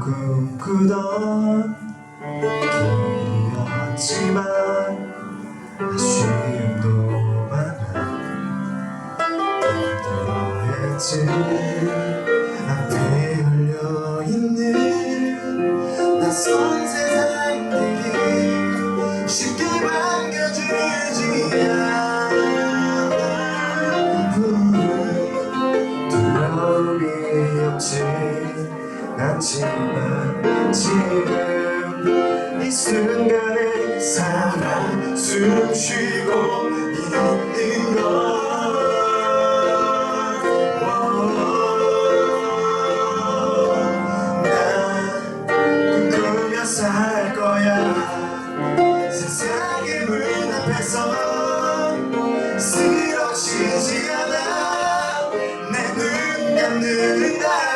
꿈꾸던 길이었지만 않지만 지금 이 순간에 살아 숨 쉬고 있는 걸난 꿈꾸며 살 거야. 세상의 문 앞에서 쓰러지지 않아. 내 눈 감는 날에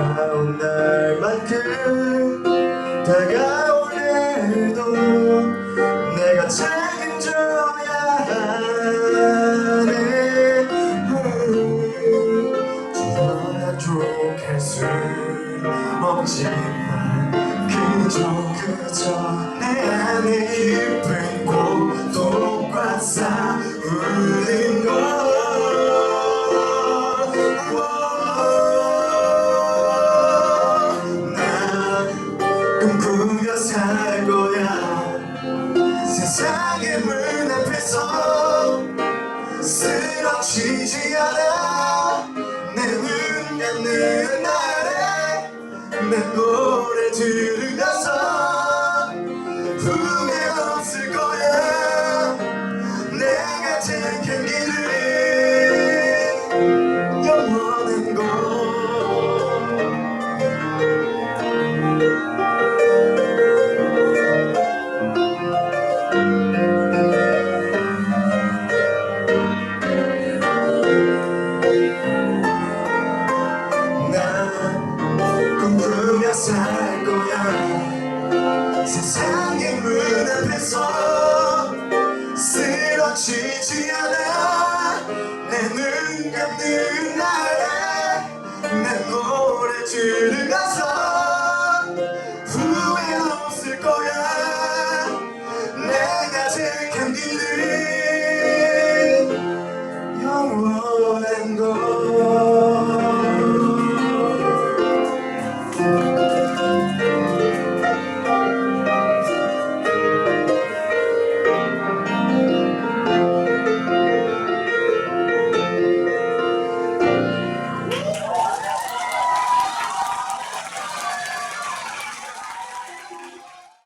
살아온 날만큼 다가올 내일도 내가 책임져야 하네. 주저하도록 할수 없지만 그저 그저 내 안에 깊은 세상의 문 앞에서 쓰러지지 않아. 내눈 감는 날에 내 노래 들으면서 살 거야. 세상의 문 앞에서 쓰러지지 않아. 내 눈 감는 날에 내 노래 들으면서 후회 없을 거야. 내가 지킨 길은 영원한 걸